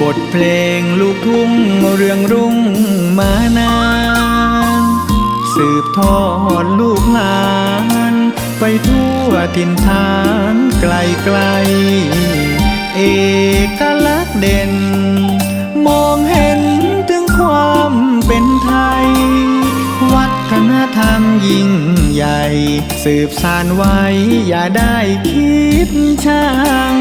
บทเพลงลูกทุ่งเรื่องรุ่งมานาน สืบทอดลูกหลาน ไปทั่วถิ่นฐานไกลไกล เอกลักษณ์เด่น มองเห็นถึงความเป็นไทย วัฒนธรรมยิ่งใหญ่ สืบสานไว้อย่าได้คิดช่าง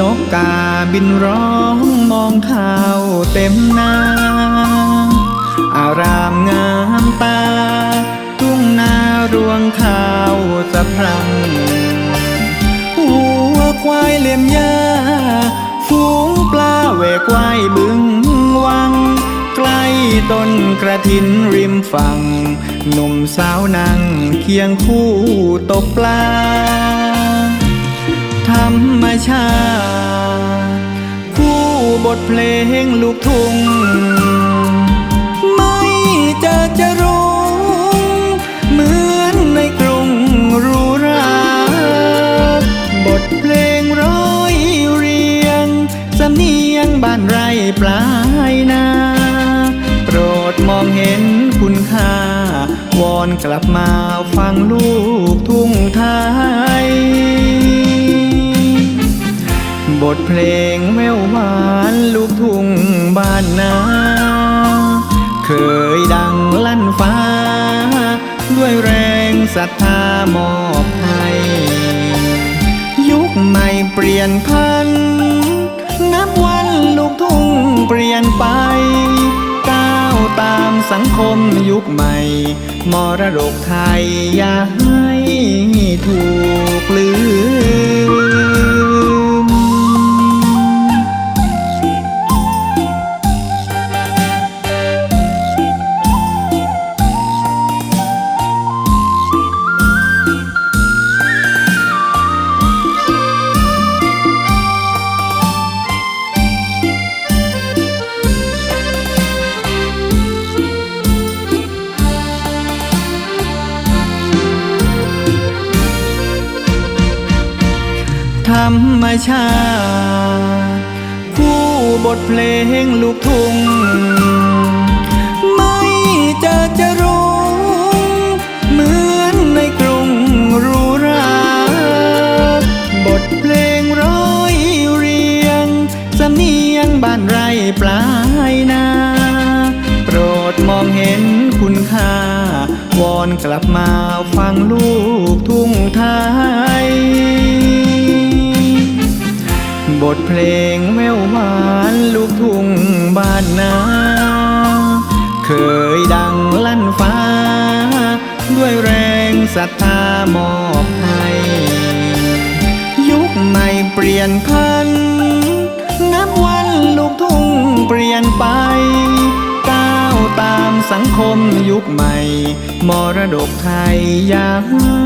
นกกาบินร้องมองข่าวเต็มนาอารามงามตา ทุ่งนารวงข้าวสะพรังวัวควายเลียมหญ้าฝูงปลาแหวกว่ายบึงวัง ใกล้ต้นกระถินริมฝั่ง หนุ่มสาวนั่งเคียงคู่ตกปลา รรมชาติคู่บทเพลงลูกทุ่งไม่เจอจะรุงเหมือนในกรุงรูราบทเพลงร้อยเรียงสำเนียงบ้านไรปลายนาโปรดมองเห็นคุณค่าวอนกลับมาฟังลูกทุ่งไทย บทเพลงแววหวานลูกทุ่งบ้านนา เคยดังลั่นฟ้า ด้วยแรงศรัทธามอบให้ยุคใหม่เปลี่ยนพัน นับวันลูกทุ่งเปลี่ยนไป ก้าวตามสังคมยุคใหม่ มรดกไทยอย่าให้ถูกลืม รรมชาติคู่บทเพลงลูกทุ่งไม่เจอจะรุงเหมือนในกรุงรูราบทเพลงร้อยเรียงสำเนียงบ้านไรปลายนาโปรดมองเห็นคุณค่าวอนกลับมาฟังลูก บทเพลงแววหวานลูกทุ่งบ้านนา เคยดังลั่นฟ้า ด้วยแรงศรัทธามอบให้ยุคใหม่เปลี่ยนพัน นับวันลูกทุ่งเปลี่ยนไป ก้าวตามสังคมยุคใหม่ มรดกไทยอย่าให้